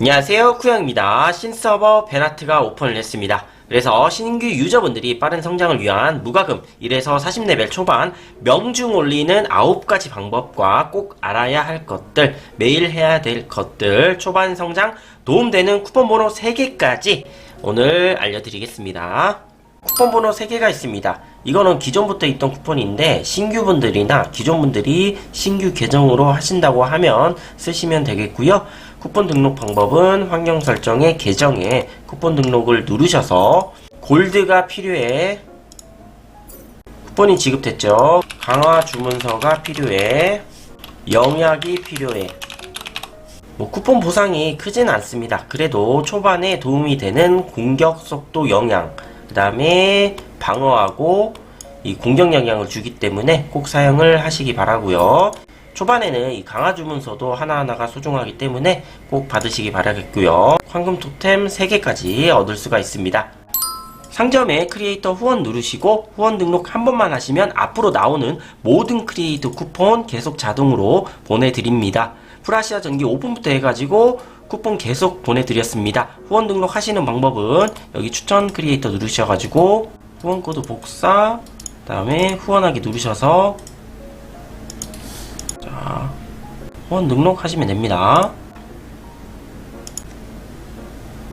안녕하세요 쿠영입니다 신서버 베나트가 오픈을 했습니다 그래서 신규 유저분들이 빠른 성장을 위한 무과금 1에서 40레벨 초반 명중 올리는 9가지 방법과 꼭 알아야 할 것들 매일 해야 될 것들 초반 성장 도움되는 쿠폰 번호 3개까지 오늘 알려드리겠습니다 쿠폰 번호 3개가 있습니다. 이거는 기존부터 있던 쿠폰인데 신규분들이나 기존분들이 신규 계정으로 하신다고 하면 쓰시면 되겠고요. 쿠폰 등록 방법은 환경 설정의 계정에 쿠폰 등록을 누르셔서 골드가 필요해 쿠폰이 지급됐죠. 강화 주문서가 필요해 영약이 필요해 뭐 쿠폰 보상이 크진 않습니다. 그래도 초반에 도움이 되는 공격 속도 영향, 그 다음에 방어하고 이 공격 영향을 주기 때문에 꼭 사용을 하시기 바라고요. 초반에는 이 강화 주문서도 하나하나가 소중하기 때문에 꼭 받으시기 바라겠고요. 황금 토템 3개까지 얻을 수가 있습니다. 상점에 크리에이터 후원 누르시고 후원 등록 한 번만 하시면 앞으로 나오는 모든 크리에이터 쿠폰 계속 자동으로 보내드립니다. 프라시아 전기 오픈부터 해가지고 쿠폰 계속 보내드렸습니다. 후원 등록 하시는 방법은 여기 추천 크리에이터 누르셔가지고 후원 코드 복사 그 다음에 후원하기 누르셔서 자 후원 등록하시면 됩니다.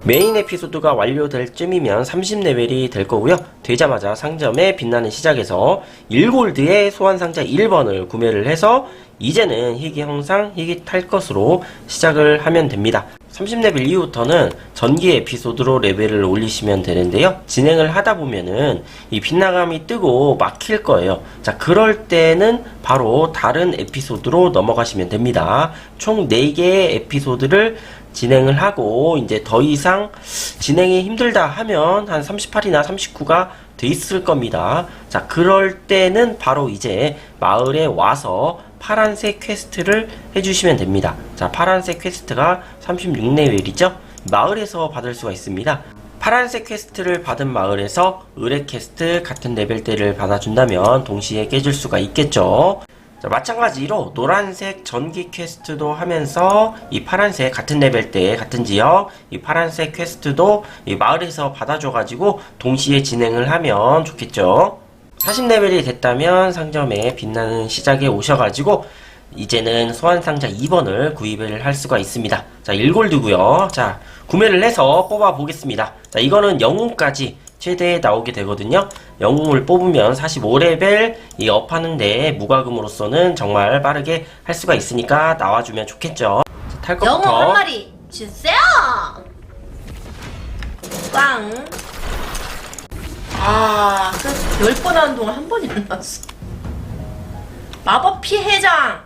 메인 에피소드가 완료될 쯤이면 30레벨이 될 거고요. 되자마자 상점에 빛나는 시작에서 1골드의 소환상자 1번을 구매를 해서 이제는 희귀 형상, 희귀 탈 것으로 시작을 하면 됩니다. 30레벨 이후부터는 전기 에피소드로 레벨을 올리시면 되는데요. 진행을 하다 보면은 이 빛나감이 뜨고 막힐 거예요. 자, 그럴 때는 바로 다른 에피소드로 넘어가시면 됩니다. 총 4개의 에피소드를 진행을 하고 이제 더 이상 진행이 힘들다 하면 한 38이나 39가 돼 있을 겁니다. 자, 그럴 때는 바로 이제 마을에 와서 파란색 퀘스트를 해주시면 됩니다. 자, 파란색 퀘스트가 36레벨이죠? 마을에서 받을 수가 있습니다. 파란색 퀘스트를 받은 마을에서 의뢰 퀘스트 같은 레벨대를 받아준다면 동시에 깨질 수가 있겠죠. 자, 마찬가지로 노란색 전기 퀘스트도 하면서 이 파란색 같은 레벨대 같은 지역 이 파란색 퀘스트도 이 마을에서 받아줘가지고 동시에 진행을 하면 좋겠죠. 40레벨이 됐다면 상점에 빛나는 시작에 오셔가지고 이제는 소환상자 2번을 구입을 할 수가 있습니다. 자, 1골드고요. 자, 구매를 해서 뽑아 보겠습니다. 자, 이거는 영웅까지 최대 나오게 되거든요. 영웅을 뽑으면 45레벨 이 업하는데 무과금으로서는 정말 빠르게 할 수가 있으니까 나와주면 좋겠죠. 자, 탈 영어 한 것부터 마리 주세요. 꽝. 아, 그열번 하는 동안 한 번이 안 나왔어. 마법 피해장.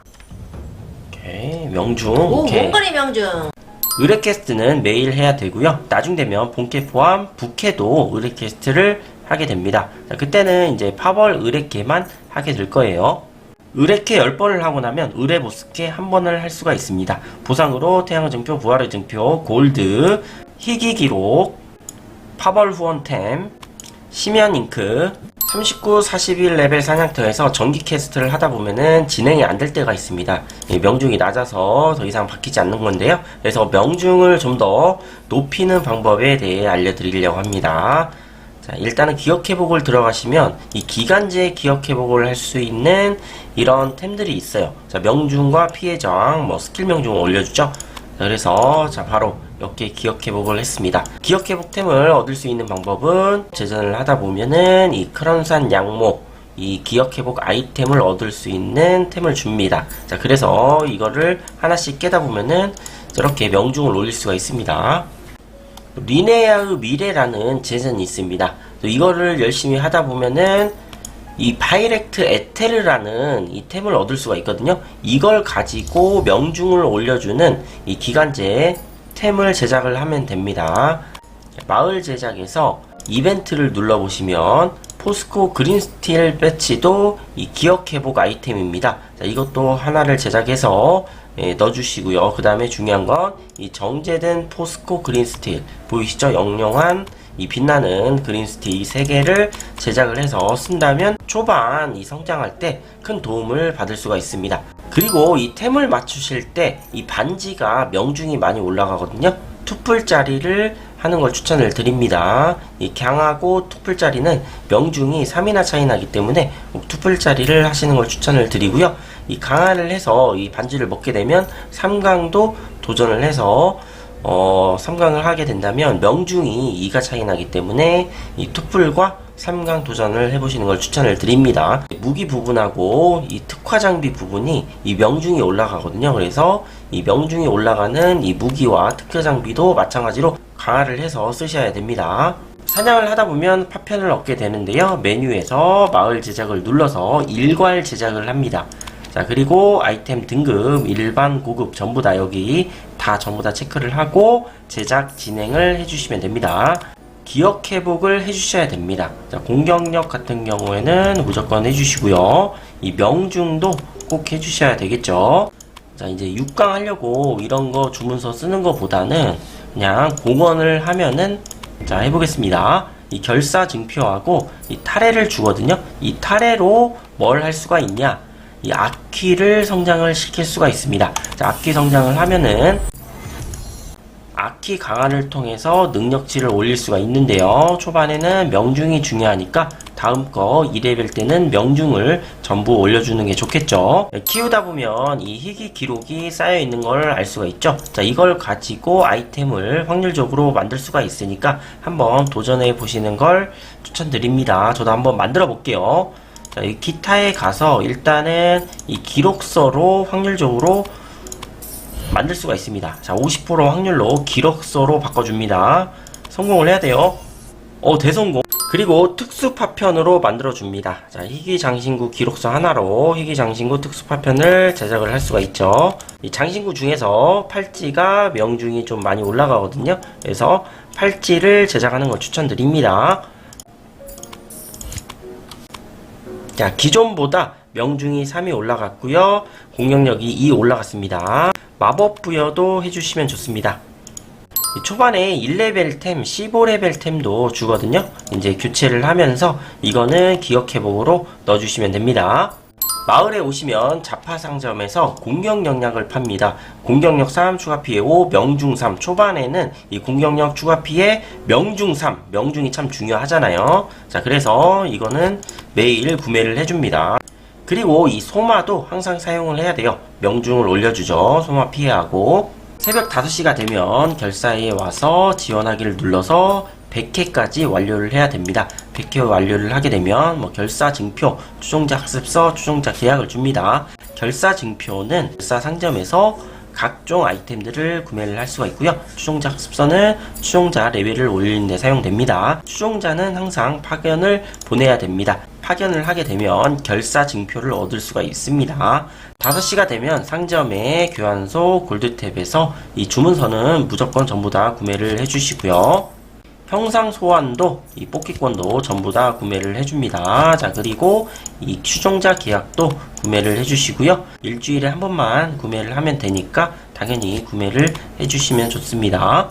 오케이, 명중 오, 오케이. 몽골이 명중. 의뢰 캐스트는 매일 해야 되고요. 나중 되면 본캐 포함 부캐도 의뢰 캐스트를 하게 됩니다. 자, 그때는 이제 파벌 의뢰캐만 하게 될 거예요. 의뢰캐 10번을 하고 나면 의뢰 보스캐 한 번을 할 수가 있습니다. 보상으로 태양의 증표, 부활의 증표, 골드, 희귀 기록, 파벌 후원템, 심연 잉크, 39, 41 레벨 사냥터에서 전기 캐스트를 하다 보면은 진행이 안 될 때가 있습니다. 이 명중이 낮아서 더 이상 바뀌지 않는 건데요. 그래서 명중을 좀 더 높이는 방법에 대해 알려드리려고 합니다. 자, 일단은 기억 회복을 들어가시면 이 기간제 기억 회복을 할 수 있는 이런 템들이 있어요. 자, 명중과 피해 저항, 뭐 스킬 명중을 올려주죠. 자, 그래서 자 바로 이렇게 기억 회복을 했습니다. 기억 회복템을 얻을 수 있는 방법은 재전을 하다 보면은 이 크런산 양모 이 기억 회복 아이템을 얻을 수 있는 템을 줍니다. 자 그래서 이거를 하나씩 깨다 보면은 저렇게 명중을 올릴 수가 있습니다. 리네아의 미래라는 재전이 있습니다. 또 이거를 열심히 하다 보면은 이 파이렉트 에테르라는 이 템을 얻을 수가 있거든요. 이걸 가지고 명중을 올려주는 이 기간제 템을 제작을 하면 됩니다. 마을 제작에서 이벤트를 눌러보시면 포스코 그린스틸 배치도 이 기억 회복 아이템입니다. 자, 이것도 하나를 제작해서 예, 넣어주시고요. 그 다음에 중요한 건 이 정제된 포스코 그린스틸 보이시죠? 영영한 이 빛나는 그린 스틱 3개를 제작을 해서 쓴다면 초반 이 성장할 때 큰 도움을 받을 수가 있습니다. 그리고 이 템을 맞추실 때 이 반지가 명중이 많이 올라가거든요. 투풀짜리를 하는 걸 추천을 드립니다. 이 강하고 투풀짜리는 명중이 3이나 차이 나기 때문에 꼭 투풀짜리를 하시는 걸 추천을 드리고요. 이 강화를 해서 이 반지를 먹게 되면 3강도 도전을 해서 어, 3강을 하게 된다면 명중이 2가 차이 나기 때문에 이 투풀과 3강 도전을 해보시는 걸 추천을 드립니다. 무기 부분하고 이 특화 장비 부분이 이 명중이 올라가거든요. 그래서 이 명중이 올라가는 이 무기와 특화 장비도 마찬가지로 강화를 해서 쓰셔야 됩니다. 사냥을 하다 보면 파편을 얻게 되는데요. 메뉴에서 마을 제작을 눌러서 일괄 제작을 합니다. 자, 그리고 아이템 등급, 일반, 고급 전부 다 여기 다 전부 다 체크를 하고 제작 진행을 해주시면 됩니다. 기억 회복을 해주셔야 됩니다. 자, 공격력 같은 경우에는 무조건 해주시고요. 이 명중도 꼭 해주셔야 되겠죠. 자, 이제 6강 하려고 이런 거 주문서 쓰는 것보다는 그냥 공원을 하면은 자, 해보겠습니다. 이 결사 증표하고 이 타레를 주거든요. 이 타레로 뭘 할 수가 있냐? 이 아키를 성장을 시킬 수가 있습니다. 자, 아키 성장을 하면은 아키 강화를 통해서 능력치를 올릴 수가 있는데요. 초반에는 명중이 중요하니까 다음 거 2레벨 때는 명중을 전부 올려주는 게 좋겠죠. 키우다 보면 이 희귀 기록이 쌓여 있는 걸 알 수가 있죠. 자, 이걸 가지고 아이템을 확률적으로 만들 수가 있으니까 한번 도전해 보시는 걸 추천드립니다. 저도 한번 만들어 볼게요. 자, 이 기타에 가서 일단은 이 기록서로 확률적으로 만들 수가 있습니다. 자, 50% 확률로 기록서로 바꿔줍니다. 성공을 해야 돼요. 어, 대성공. 그리고 특수 파편으로 만들어줍니다. 자, 희귀 장신구 기록서 하나로 희귀 장신구 특수 파편을 제작을 할 수가 있죠. 이 장신구 중에서 팔찌가 명중이 좀 많이 올라가거든요. 그래서 팔찌를 제작하는 걸 추천드립니다. 자, 기존보다 명중이 3이 올라갔고요. 공격력이 2 올라갔습니다. 마법 부여도 해주시면 좋습니다. 이 초반에 1레벨 템, 15레벨 템도 주거든요. 이제 교체를 하면서 이거는 기억 회복으로 넣어주시면 됩니다. 마을에 오시면 자파상점에서 공격 영약을 팝니다. 공격력 3, 추가 피해 5, 명중 3. 초반에는 이 공격력 추가 피해 명중 3. 명중이 참 중요하잖아요. 자, 그래서 이거는 매일 구매를 해줍니다. 그리고 이 소마도 항상 사용을 해야 돼요. 명중을 올려주죠. 소마 피해하고. 새벽 5시가 되면 결사에 와서 지원하기를 눌러서 100회까지 완료를 해야 됩니다. 100회 완료를 하게 되면 뭐 결사 증표, 추종자 학습서, 추종자 계약을 줍니다. 결사 증표는 결사 상점에서 각종 아이템들을 구매를 할 수가 있고요. 추종자 학습서는 추종자 레벨을 올리는 데 사용됩니다. 추종자는 항상 파견을 보내야 됩니다. 파견을 하게 되면 결사 증표를 얻을 수가 있습니다. 5시가 되면 상점의 교환소 골드탭에서 이 주문서는 무조건 전부 다 구매를 해주시고요. 평상 소환도 이 뽑기권도 전부 다 구매를 해줍니다. 자 그리고 이 추종자 계약도 구매를 해주시고요. 일주일에 한 번만 구매를 하면 되니까 당연히 구매를 해주시면 좋습니다.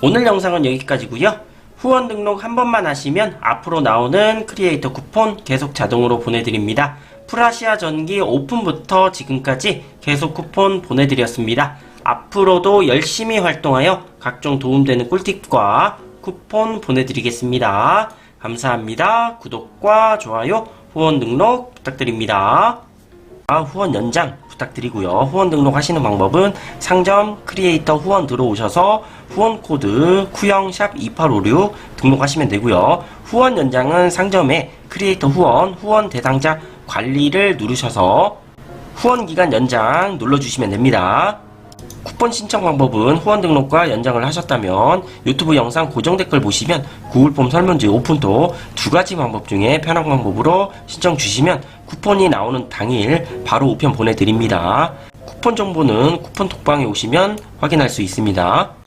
오늘 영상은 여기까지고요. 후원 등록 한 번만 하시면 앞으로 나오는 크리에이터 쿠폰 계속 자동으로 보내드립니다. 프라시아 전기 오픈부터 지금까지 계속 쿠폰 보내드렸습니다. 앞으로도 열심히 활동하여 각종 도움되는 꿀팁과 쿠폰 보내드리겠습니다. 감사합니다. 구독과 좋아요, 후원 등록 부탁드립니다. 아, 후원 연장 부탁드리고요. 후원 등록하시는 방법은 상점 크리에이터 후원 들어오셔서 후원 코드 쿠영샵 2856 등록하시면 되고요. 후원 연장은 상점에 크리에이터 후원, 후원 대상자 관리를 누르셔서 후원 기간 연장 눌러주시면 됩니다. 쿠폰 신청 방법은 후원 등록과 연장을 하셨다면 유튜브 영상 고정 댓글 보시면 구글 폼 설문지 오픈도 두 가지 방법 중에 편한 방법으로 신청 주시면 쿠폰이 나오는 당일 바로 우편 보내드립니다. 쿠폰 정보는 쿠폰 톡방에 오시면 확인할 수 있습니다.